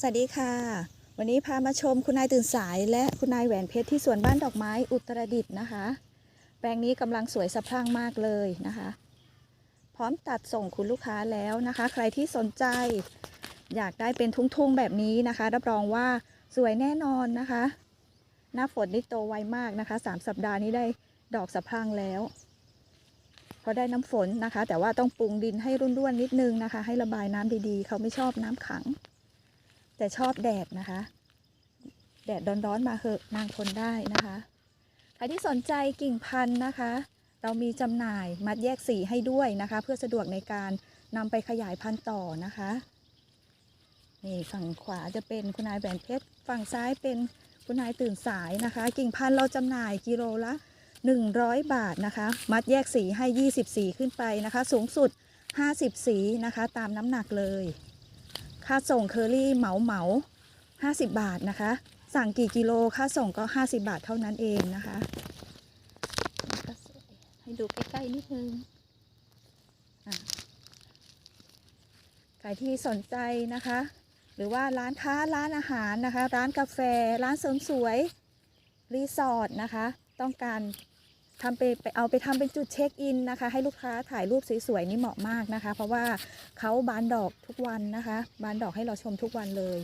สวัสดีค่ะ วันนี้พามาชมคุณนายตื่นสายและคุณนายแหวนเพชรที่สวนบ้านดอกไม้อุตรดิตถ์นะคะ แปลงนี้กำลังสวยสะพรั่งมากเลยนะคะ พร้อมตัดส่งคุณลูกค้าแล้วนะคะ ใครที่สนใจ อยากได้เป็นทุ่งๆแบบนี้นะคะ รับรองว่าสวยแน่นอนนะคะ หน้าฝนนี่โตไวมากนะคะสามสัปดาห์นี้ได้ดอกสะพรั่งแล้วพอได้น้ำฝนนะคะ แต่ว่าต้องปรุงดินให้ร่วนๆนิดนึงนะคะ ให้ระบายน้ำดีๆ เขาไม่ชอบน้ำขัง แต่ชอบแดดนะคะ แดดร้อนๆมาเหอะนางทนได้นะคะ ใครที่สนใจกิ่งพันธุ์นะคะ เรามีจำหน่ายมัดแยกสีให้ด้วยนะคะ เพื่อสะดวกในการนำไปขยายพันธุ์ต่อนะคะนี่ฝั่งขวาจะเป็นคุณนายแหวนเพชรฝั่งซ้ายเป็นคุณนายตื่นสายนะคะ กิ่งพันธุ์เราจำหน่ายกิโลละ 100 บาทนะคะ มัดแยกสีให้ 20 สีขึ้นไปนะคะ สูงสุด 50 สีนะคะ ตามน้ำหนักเลย ค่าส่งเคอรี่เหมาเหมา50 บาทนะคะ สั่งกี่กิโลค่าส่งก็ 50 บาทเท่านั้นเองนะคะ ให้ดูใกล้ๆนิดนึงอะใครที่สนใจนะคะ หรือว่าร้านค้าร้านอาหารนะคะ ร้านกาแฟ ร้านเสริมสวย รีสอร์ทนะคะ ต้องการ ทำไปไปเอาไปทำเป็นจุดเช็คอินนะคะ ให้ลูกค้าถ่ายรูปสวยๆนี่เหมาะมากนะคะ เพราะว่าเขาบานดอกทุกวันนะคะ บานดอกให้เราชมทุกวันเลย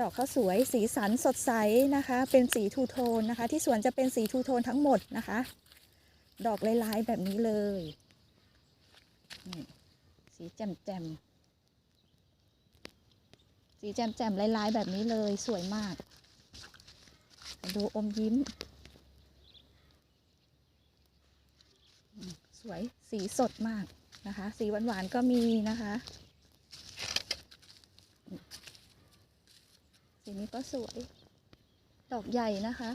ดอกเขาสวยสีสันสดใสนะคะ เป็นสีทูโทนนะคะ ที่สวนจะเป็นสีทูโทนทั้งหมดนะคะ ดอกลายๆแบบนี้เลยสีแจ่มๆสีแจ่มๆลายๆแบบนี้เลยสวยมาก ดูอมยิ้มอืมส วยสีสดมากนะคะ สีหวานๆก็มีนะคะ สีนี้ก็สวย ดอกใหญ่นะคะ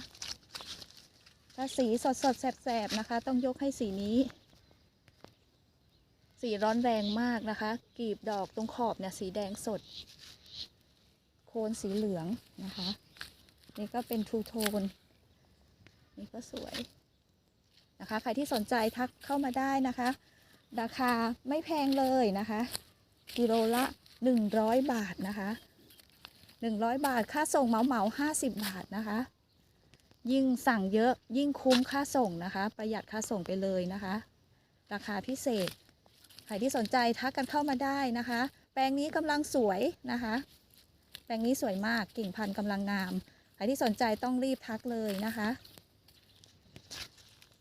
ถ้าสีสดสดแสบๆนะคะ ต้องยกให้สีนี้ สีร้อนแรงมากนะคะกลีบดอกตรงขอบเนี่ยสีแดงสด โคนสีเหลืองนะคะ นี่ก็เป็นทูโทน นี่ก็สวย นะคะ ใครที่สนใจทักเข้ามาได้นะคะ ราคาไม่แพงเลยนะคะ กิโลละ 100 บาทนะคะ 100 บาทค่าส่งเหมาเหมา50 บาทนะคะ ยิ่งสั่งเยอะยิ่งคุ้มค่าส่งนะคะ ประหยัดค่าส่งไปเลยนะคะ ราคาพิเศษ ใครที่สนใจทักกันเข้ามาได้นะคะ แปลงนี้กำลังสวยนะคะ แปลงนี้สวยมากกิ่งพันธุ์กำลังงาม ใครที่สนใจต้องรีบทักเลยนะคะ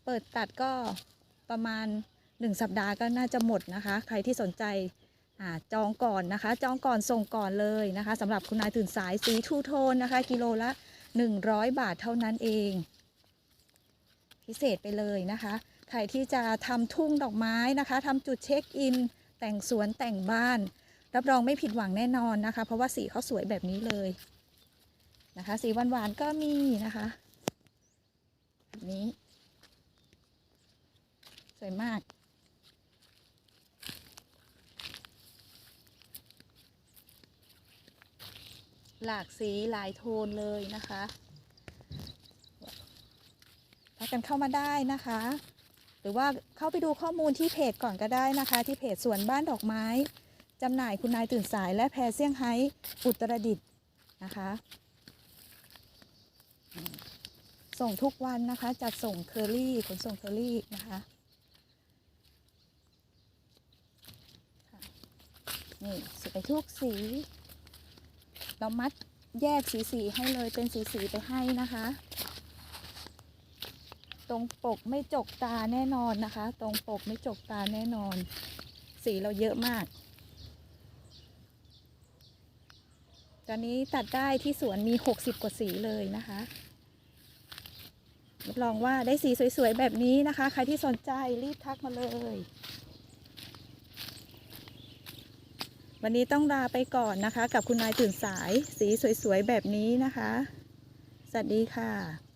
เปิดตัดก็ประมาณ 1 สัปดาห์ก็น่าจะหมดนะคะ ใครที่สนใจอาจองก่อนนะคะ จองก่อนส่งก่อนเลยนะคะสำหรับคุณนายตื่นสายสีทูโทนนะคะ กิโลละ 100 บาทเท่านั้นเอง พิเศษไปเลยนะคะ ใครที่จะทำทุ่งดอกไม้นะคะทำจุดเช็คอิน แต่งสวนแต่งบ้าน รับรองไม่ผิดหวังแน่นอนนะคะ เพราะว่าสีเขาสวยแบบนี้เลยนะคะ สีหวานๆก็มีนะคะแบบนี้ สวยมาก หลากสีหลายโทนเลยนะคะทักกันเข้ามาได้นะคะ หรือว่าเข้าไปดูข้อมูลที่เพจก่อนก็ได้นะคะ ที่เพจสวนบ้านดอกไม้จำหน่ายคุณนายตื่นสายและแพรเซี่ยงไฮ้อุตรดิตถ์นะคะ ส่งทุกวันนะคะจัดส่งเคอรี่ขนส่งเคอรี่นะคะ นี่สวยทุกสี เรามัดแยกสีสีๆให้เลยเป็นสีสีๆไปให้นะคะ ตรงปกไม่จกตาแน่นอนนะคะ ตรงปกไม่จกตาแน่นอน สีเราเยอะมาก ตอนนี้ตัดได้ที่สวนมี 60 กว่าสีเลยนะคะรับรองว่าได้สีสวยๆแบบนี้นะคะ ใครที่สนใจรีบทักมาเลย วันนี้ต้องลาไปก่อนนะคะ กับคุณนายตื่นสายสีสวยๆแบบนี้นะคะ สวัสดีค่ะ